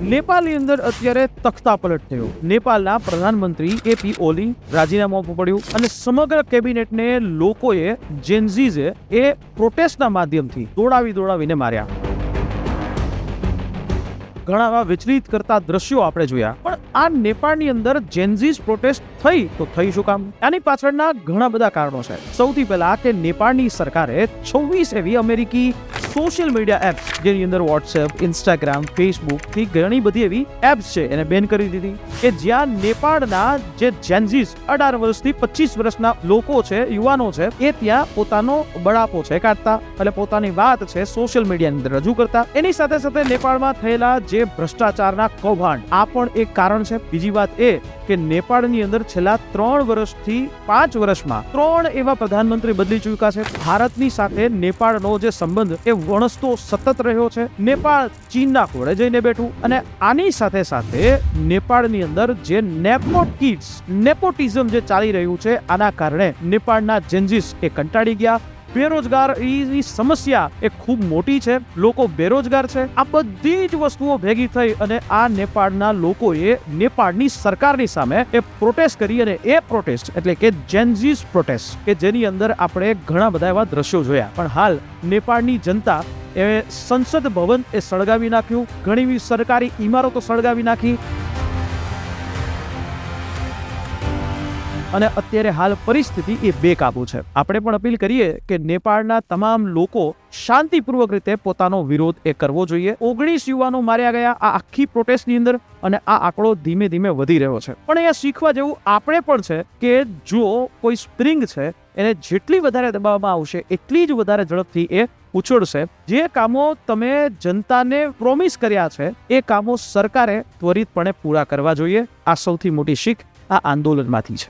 નેપાળની અંદર અત્યારે તખ્તાપલટ થયો. નેપાળના પ્રધાનમંત્રી કેપી ઓલી રાજીનામું આપવું પડ્યું અને સમગ્ર કેબિનેટને લોકોએ જેન્ઝીઝે એ પ્રોટેસ્ટના માધ્યમથી દોડાવી દોડાવીને માર્યા. ઘણા એવા વિચલિત કરતા દ્રશ્યો આપણે જોયા. પણ આ નેપાળની અંદર જેન્ઝીઝ પ્રોટેસ્ટ થઈ તો થઈ શું કામ? આની પાછળના ઘણા બધા કારણો છે. સૌથી પહેલા કે નેપાળની સરકારે છવ્વીસ એવી અમેરિકી સોશિયલ મીડિયા એપ્સ, જેની અંદર વોટ્સએપ, ઇન્સ્ટાગ્રામ, ફેસબુકથી ઘણી બધી એવી એપ્સ છે એને બેન કરી દીધી. કે જ્યાં નેપાળના જે જેન્ઝીસ અઢાર વર્ષથી પચીસ વર્ષના લોકો છે, યુવાનો છે, એ ત્યાં પોતાનો બળાપો છે કાઢતા એટલે પોતાની વાત છે સોશિયલ મીડિયાની અંદર રજૂ કરતા. એની સાથે સાથે નેપાળમાં થયેલા જે ભ્રષ્ટાચારના કૌભાંડ, આ પણ એક કારણ છે. બીજી વાત એ કે નેપાળની અંદર છેલ્લા ત્રણ વર્ષથી પાંચ વર્ષમાં ત્રણ એવા પ્રધાનમંત્રી બદલી ચૂક્યા છે. ભારતની સાથે નેપાળનો જે સંબંધ, એ વણસતો સતત રહ્યો છે. નેપાળ ચીનના કોળે જઈને બેઠું અને આની સાથે સાથે નેપાળની અંદર જે નેપોટ કિડ્સ, નેપોટિઝમ જે ચાલી રહ્યું છે, આના કારણે નેપાળના જેન્જીસ એ કંટાળી ગયા. બેરોજગારીની સમસ્યા એ ખૂબ મોટી છે. લોકો બેરોજગાર છે. આ બધી જ વસ્તુઓ ભેગી થઈ અને આ નેપાળના લોકોએ નેપાળની સરકારની સામે એ પ્રોટેસ્ટ કરી અને એ પ્રોટેસ્ટ એટલે કે જેન્ઝીસ પ્રોટેસ્ટ કે જેની અંદર આપણે ઘણા બધા એવા દ્રશ્યો જોયા. પણ હાલ નેપાળની જનતા એ સંસદ ભવન એ સળગાવી નાખ્યું. ઘણી સરકારી ઇમારતો સળગાવી નાખી. અને અત્યારે હાલ પરિસ્થિતિ એ બેકાબુ છે. આપણે પણ અપીલ કરીએ કે નેપાળના તમામ લોકો શાંતિપૂર્વક રીતે પોતાનો વિરોધ એ કરવો જોઈએ. ઓગણીસ યુવાનો માર્યા ગયા આ આખી પ્રોટેસ્ટની અંદર અને આ આંકડો ધીમે ધીમે વધી રહ્યો છે. પણ અહીંયા શીખવા જેવું આપણે પણ છે કે જો કોઈ સ્પ્રિંગ છે, એને જેટલી વધારે દબાવવામાં આવશે, એટલી જ વધારે ઝડપથી એ ઉછળશે. જે કામો તમે જનતાને પ્રોમિસ કર્યા છે, એ કામો સરકારે ત્વરિતપણે પૂરા કરવા જોઈએ. આ સૌથી મોટી શીખ આ આંદોલનમાંથી છે.